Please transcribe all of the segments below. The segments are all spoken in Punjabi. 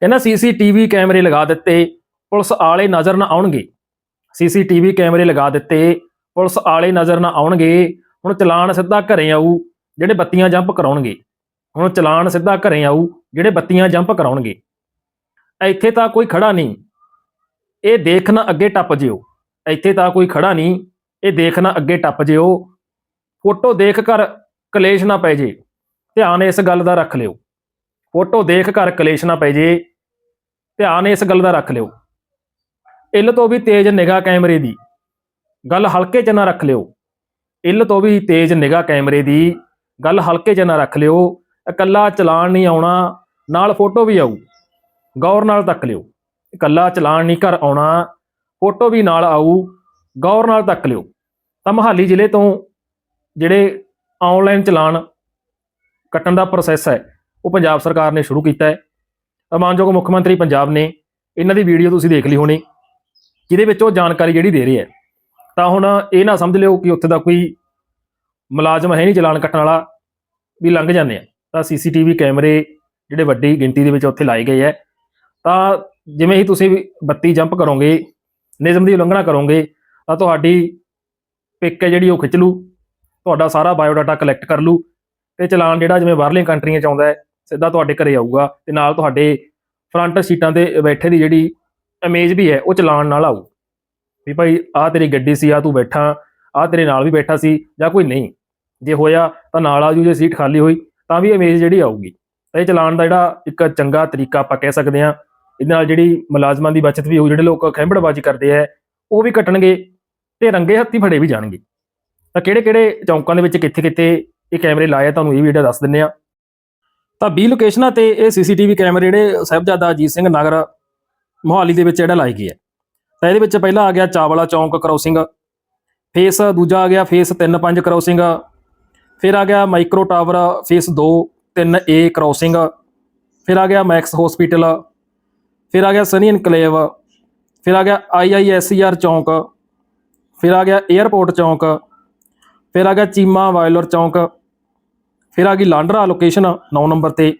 ਕਹਿੰਦਾ ਸੀਸੀਟੀਵੀ ਕੈਮਰੇ ਲਗਾ ਦਿੱਤੇ, ਪੁਲਿਸ ਆਲੇ ਨਜ਼ਰ ਨਾ ਆਉਣਗੇ। ਸੀਸੀਟੀਵੀ ਕੈਮਰੇ ਲਗਾ ਦਿੱਤੇ, ਪੁਲਿਸ ਆਲੇ ਨਜ਼ਰ ਨਾ ਆਉਣਗੇ। ਹੁਣ ਚਲਾਨ ਸਿੱਧਾ ਘਰੇ ਆਊ, ਜਿਹੜੇ ਬੱਤੀਆਂ ਜੰਪ ਕਰਾਉਣਗੇ। ਹੁਣ ਚਲਾਨ ਸਿੱਧਾ ਘਰੇ ਆਊ, ਜਿਹੜੇ ਬੱਤੀਆਂ ਜੰਪ ਕਰਾਉਣਗੇ। ਇੱਥੇ ਤਾਂ ਕੋਈ ਖੜਾ ਨਹੀਂ। ਇਹ ਦੇਖਣਾ ਅੱਗੇ ਟੱਪ ਜਿਓ। ਇੱਥੇ ਤਾਂ ਕੋਈ ਖੜਾ ਨਹੀਂ। ਇਹ ਦੇਖਣਾ ਅੱਗੇ ਟੱਪ ਜਿਓ। ਫੋਟੋ ਦੇਖ ਕਰ ਕਲੇਸ਼ ਨਾ ਪੈ ਜੇ। ਧਿਆਨ ਇਸ ਗੱਲ ਦਾ ਰੱਖ ਲਿਓ। ਫੋਟੋ ਦੇਖ ਕਰ ਕਲੇਸ਼ ਨਾ ਪੈ ਜੇ। ਧਿਆਨ ਇਸ ਗੱਲ ਦਾ ਰੱਖ ਲਿਓ। ਇੱਲ ਤੋਂ ਵੀ ਤੇਜ਼ ਨਿਗਾਹ ਕੈਮਰੇ ਦੀ ਗੱਲ ਹਲਕੇ 'ਚ ਨਾ ਰੱਖ ਲਿਓ। ਇੱਲ ਤੋਂ ਵੀ ਤੇਜ਼ ਨਿਗਾਹ ਕੈਮਰੇ ਦੀ ਗੱਲ ਹਲਕੇ 'ਚ ਨਾ ਰੱਖ ਲਿਓ। ਇਕੱਲਾ ਚਲਾਨ ਨਹੀਂ ਆਉਣਾ, ਨਾਲ ਫੋਟੋ ਵੀ ਆਊ। ਗੌਰ ਨਾਲ ਤੱਕ ਲਿਓ। ਇਕੱਲਾ ਚਲਾਨ ਨਹੀਂ ਘਰ ਆਉਣਾ, ਫੋਟੋ ਵੀ ਨਾਲ ਆਊ। ਗੌਰ ਨਾਲ ਤੱਕ ਲਿਓ। ਤਾਂ ਮਹਾਲੀ ਜ਼ਿਲ੍ਹੇ ਤੋਂ ਜਿਹੜੇ ਆਨਲਾਈਨ ਚਲਾਨ ਕੱਟਣ ਦਾ ਪ੍ਰੋਸੈਸ ਹੈ, ਉਹ ਪੰਜਾਬ ਸਰਕਾਰ ਨੇ ਸ਼ੁਰੂ ਕੀਤਾ ਹੈ। ਮਾਨਯੋਗ ਮੁੱਖ ਮੰਤਰੀ ਪੰਜਾਬ ਨੇ ਇਹਨਾਂ ਦੀ ਵੀਡੀਓ ਤੁਸੀਂ ਦੇਖ ਲਈ ਹੋਣੀ, ਜਿਹਦੇ ਵਿੱਚ ਉਹ ਜਾਣਕਾਰੀ ਜਿਹੜੀ ਦੇ ਰਹੇ ਹੈ। ਤਾਂ ਹੁਣ ਇਹ ਨਾ ਸਮਝ ਲਿਓ ਕਿ ਉੱਥੇ ਦਾ ਕੋਈ ਮੁਲਾਜ਼ਮ ਹੈ ਨਹੀਂ ਚਲਾਨ ਕੱਟਣ ਵਾਲਾ, ਵੀ ਲੰਘ ਜਾਂਦੇ ਆ। ਤਾਂ ਸੀਸੀਟੀਵੀ ਕੈਮਰੇ ਜਿਹੜੇ ਵੱਡੀ ਗਿਣਤੀ ਦੇ ਵਿੱਚ ਉੱਥੇ ਲਾਏ ਗਏ ਹੈ। ਤਾਂ ਜਿਵੇਂ ਹੀ ਤੁਸੀਂ ਵੀ ਬੱਤੀ ਜੰਪ ਕਰੋਗੇ, ਨਿਯਮ ਦੀ ਉਲੰਘਣਾ ਕਰੋਗੇ, ਤਾਂ ਤੁਹਾਡੀ ਪਿਕ ਹੈ ਜਿਹੜੀ ਉਹ ਖਿੱਚ ਲੂ, ਤੁਹਾਡਾ ਸਾਰਾ ਬਾਇਓਡਾਟਾ ਕਲੈਕਟ ਕਰ ਲੂ, ਤੇ ਚਲਾਨ ਜਿਹੜਾ ਜਿਵੇਂ ਬਾਹਰਲੀਆਂ ਕੰਟਰੀਆਂ ਚ ਆਉਂਦਾ ਹੈ, ਸਿੱਧਾ ਤੁਹਾਡੇ ਘਰੇ ਆਊਗਾ, ਤੇ ਨਾਲ ਤੁਹਾਡੇ ਫਰੰਟ ਸੀਟਾਂ ਤੇ ਬੈਠੇ ਦੀ ਜਿਹੜੀ ਇਮੇਜ ਵੀ ਹੈ, ਉਹ ਚਲਾਨ ਨਾਲ ਆਊ। ਵੀ ਭਾਈ, ਆਹ ਤੇਰੀ ਗੱਡੀ ਸੀ ਆ ਤੂੰ ਬੈਠਾ, ਆਹ ਤੇਰੇ ਨਾਲ ਵੀ ਬੈਠਾ ਸੀ ਜਾਂ ਕੋਈ ਨਹੀਂ। ਜੇ ਹੋਇਆ ਤਾਂ ਨਾਲ ਆਜੂ, ਜੇ ਸੀਟ ਖਾਲੀ ਹੋਈ ਤਾਂ ਵੀ ਇਮੇਜ ਜਿਹੜੀ ਆਊਗੀ। ਤਾਂ ਇਹ ਚਲਾਨ ਦਾ ਜਿਹੜਾ ਇੱਕ ਚੰਗਾ ਤਰੀਕਾ ਆਪਾਂ ਕਹਿ ਸਕਦੇ ਹਾਂ। ਇਹਦੇ ਨਾਲ ਜਿਹੜੀ ਮੁਲਾਜ਼ਮਾਂ ਦੀ ਬਚਤ ਵੀ ਹੋਊ, ਜਿਹੜੇ ਲੋਕ ਖੈਂਬੜਬਾਜ਼ੀ ਕਰਦੇ ਆ ਉਹ ਵੀ ਕੱਟਣਗੇ ਤੇ ਰੰਗੇ ਹੱਥੀ ਫੜੇ ਵੀ ਜਾਣਗੇ। ਤਾਂ ਕਿਹੜੇ ਕਿਹੜੇ ਚੌਂਕਾਂ ਦੇ ਵਿੱਚ ਕਿੱਥੇ ਕਿੱਥੇ ਇਹ ਕੈਮਰੇ ਲਾਏ ਤੁਹਾਨੂੰ ਇਹ ਵੀਡੀਓ ਦੱਸ ਦਿੰਨੇ ਆ ਤਾਂ 20 ਲੋਕੇਸ਼ਨਾਂ ਤੇ ਇਹ ਸੀਸੀਟੀਵੀ ਕੈਮਰੇ ਜਿਹੜੇ ਸਾਹਿਬਜ਼ਾਦਾ ਅਜੀਤ ਸਿੰਘ ਨਗਰ ਮੋਹਾਲੀ ਦੇ ਵਿੱਚ ਜਿਹੜਾ ਲਾਏ ਗਈ ਹੈ। ਤਾਂ ਇਹਦੇ ਵਿੱਚ ਪਹਿਲਾ ਆ ਗਿਆ ਚਾਵਲਾ ਚੌਂਕ ਕ੍ਰੋਸਿੰਗ ਫੇਸ ਦੂਜਾ ਆ ਗਿਆ ਫੇਸ 3-5 ਕ੍ਰੋਸਿੰਗ ਫਿਰ ਆ ਗਿਆ micro tower face 2 3A crossing ਫਿਰ ਆ ਗਿਆ ਮੈਕਸ ਹਸਪੀਟਲ ਫਿਰ ਆ ਗਿਆ ਸਨੀ ਇਨਕਲੇਵ ਫਿਰ ਆ ਗਿਆ ਆਈਆਈਐਸਈਆਰ ਚੌਂਕ, ਫਿਰ ਆ ਗਿਆ 에ਅਰਪੋਰਟ ਚੌਂਕ, ਫਿਰ ਆ ਗਿਆ ਚੀਮਾ ਵਾਇਲਰ ਚੌਂਕ ਫਿਰ ਆ ਗਈ ਲਾਂਡਰਾ ਲੋਕੇਸ਼ਨ 9 ਨੰਬਰ ਤੇ।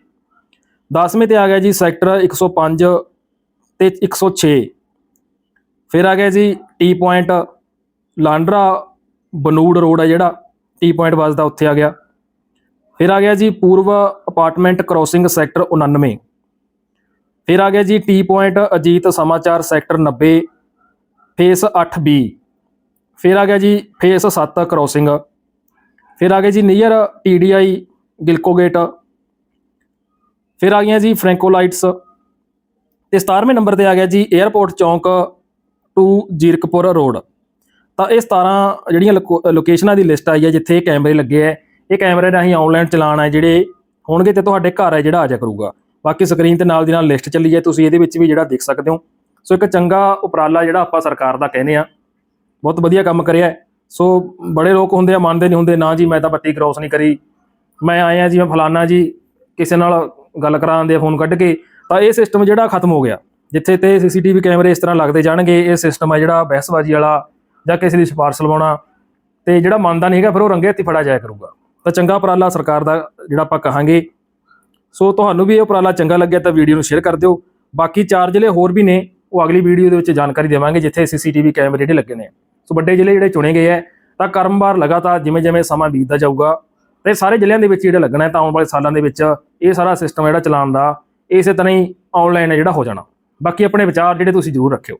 10ਵੇਂ ਤੇ ਆ ਗਿਆ ਜੀ ਸੈਕਟਰ 105 ਤੇ 106 ਫਿਰ ਆ ਗਿਆ ਜੀ T point Landran Banur road ਹੈ ਜਿਹੜਾ, ਟੀ ਪੁਆਇੰਟ ਵੱਜਦਾ ਉੱਥੇ ਆ ਗਿਆ। ਫਿਰ ਆ ਗਿਆ ਜੀ ਪੂਰਵ ਅਪਾਰਟਮੈਂਟ ਕ੍ਰੋਸਿੰਗ ਸੈਕਟਰ 99 ਫਿਰ ਆ ਗਿਆ ਜੀ ਟੀ ਪੁਆਇੰਟ ਅਜੀਤ ਸਮਾਚਾਰ ਸੈਕਟਰ 90 ਫੇਸ 8B ਫਿਰ ਆ ਗਿਆ ਜੀ ਫੇਸ 7 ਕ੍ਰੋਸਿੰਗ। ਫਿਰ ਆ ਗਏ ਜੀ ਨੀਅਰ ਟੀਡੀਆਈ ਗਿਲਕੋ ਗੇਟ ਫਿਰ ਆ ਗਈਆਂ ਜੀ ਫ੍ਰੈਂਕੋਲਾਈਟਸ ਤੇ 17ਵੇਂ ਨੰਬਰ ਤੇ ਆ ਗਿਆ ਜੀ airport Chowk to Zirakpur road ਤਾਂ ਇਹ 17 ਜਿਹੜੀਆਂ ਲੋਕੋ- ਲੋਕੇਸ਼ਨਾਂ ਦੀ ਲਿਸਟ ਆਈ ਹੈ, ਜਿੱਥੇ ਇਹ ਕੈਮਰੇ ਲੱਗੇ ਹੈ। ਇਹ ਕੈਮਰੇ ਰਾਹੀਂ ਆਨਲਾਈਨ ਚਲਾਨ ਹੈ, ਜਿਹੜੇ ਹੋਣਗੇ ਤੇ ਤੁਹਾਡੇ ਘਰ ਹੈ, ਜਿਹੜਾ ਆ ਜਾ ਕਰੂਗਾ। ਬਾਕੀ ਸਕਰੀਨ ਤੇ ਨਾਲ ਦੀ ਨਾਲ ਲਿਸਟ ਚੱਲੀ ਹੈ, ਤੁਸੀਂ ਇਹਦੇ ਵਿੱਚ ਵੀ ਜਿਹੜਾ ਦੇਖ ਸਕਦੇ ਹੋ। ਸੋ ਇੱਕ ਚੰਗਾ ਉਪਰਾਲਾ ਜਿਹੜਾ ਆਪਾਂ ਸਰਕਾਰ ਦਾ ਕਹਿੰਦੇ ਆ ਬਹੁਤ ਵਧੀਆ ਕੰਮ ਕਰਿਆ ਸੋ ਬੜੇ ਲੋਕ ਹੁੰਦੇ ਆ, ਮੰਨਦੇ ਨਹੀਂ ਹੁੰਦੇ, ਨਾ ਜੀ ਮੈਂ ਤਾਂ ਬੱਤੀ ਕ੍ਰੋਸ ਨਹੀਂ ਕਰੀ। ਮੈਂ ਆਇਆ ਜੀ, ਮੈਂ ਫਲਾਨਾ ਜੀ, ਕਿਸੇ ਨਾਲ ਗੱਲ ਕਰਾਉਂਦੇ ਫੋਨ ਕੱਢ ਕੇ, ਤਾਂ ਇਹ ਸਿਸਟਮ ਜਿਹੜਾ ਖਤਮ ਹੋ ਗਿਆ। ਜਿੱਥੇ ਤੇ ਸੀਸੀਟੀਵੀ ਕੈਮਰੇ ਇਸ ਤਰ੍ਹਾਂ ਲੱਗਦੇ ਜਾਣਗੇ, ਇਹ ਸਿਸਟਮ ਆ ਜਿਹੜਾ ਬਹਿਸਬਾਜ਼ੀ ਵਾਲਾ ਜਾਂ ਕਿਸੇ ਦੀ ਸਿਫਾਰਿਸ਼ ਲਵਾਉਣਾ। ਤੇ ਜਿਹੜਾ ਮੰਨਦਾ ਨਹੀਂ ਹੈਗਾ, ਫਿਰ ਉਹ ਰੰਗੇ ਹੱਥੀ ਫੜਾ ਜਾਇਆ ਕਰੂਗਾ। ਤਾਂ ਚੰਗਾ ਉਪਰਾਲਾ ਸਰਕਾਰ ਦਾ ਜਿਹੜਾ ਆਪਾਂ ਕਹਾਂਗੇ। ਸੋ ਤੁਹਾਨੂੰ ਵੀ ਇਹ ਉਪਰਾਲਾ ਚੰਗਾ ਲੱਗਿਆ ਤਾਂ ਵੀਡੀਓ ਨੂੰ ਸ਼ੇਅਰ ਕਰ ਦਿਓ। ਬਾਕੀ ਚਾਰ ਜ਼ਿਲ੍ਹੇ ਹੋਰ ਵੀ ਨੇ, ਉਹ ਅਗਲੀ ਵੀਡੀਓ ਦੇ ਵਿੱਚ ਜਾਣਕਾਰੀ ਦੇਵਾਂਗੇ, ਜਿੱਥੇ ਸੀਸੀਟੀਵੀ ਕੈਮਰੇ ਜਿਹੜੇ ਲੱਗੇ ਨੇ। ਸੋ ਵੱਡੇ ਜ਼ਿਲ੍ਹੇ ਜਿਹੜੇ ਚੁਣੇ ਗਏ ਹੈ ਤਾਂ ਕਰਮਵਾਰ ਲਗਾਤਾਰ ਜਿਵੇਂ ਜਿਵੇਂ ਸਮਾਂ ਬੀਤਦਾ ਜਾਊਗਾ ਤੇ ਸਾਰੇ ਜ਼ਿਲ੍ਹਿਆਂ ਦੇ ਵਿੱਚ ਜਿਹੜਾ ਲੱਗਣਾ ਹੈ ਤਾਂ ਆਉਣ ਵਾਲੇ ਸਾਲਾਂ ਦੇ ਵਿੱਚ ਇਹ ਸਾਰਾ ਸਿਸਟਮ ਜਿਹੜਾ ਚਲਾਉਣ ਦਾ, ਇਸੇ ਤਰ੍ਹਾਂ ਹੀ ਆਨਲਾਈਨ ਜਿਹੜਾ ਹੋ ਜਾਣਾ। ਬਾਕੀ ਆਪਣੇ ਵਿਚਾਰ ਜਿਹੜੇ ਤੁਸੀਂ ਜ਼ਰੂਰ ਰੱਖਿਓ।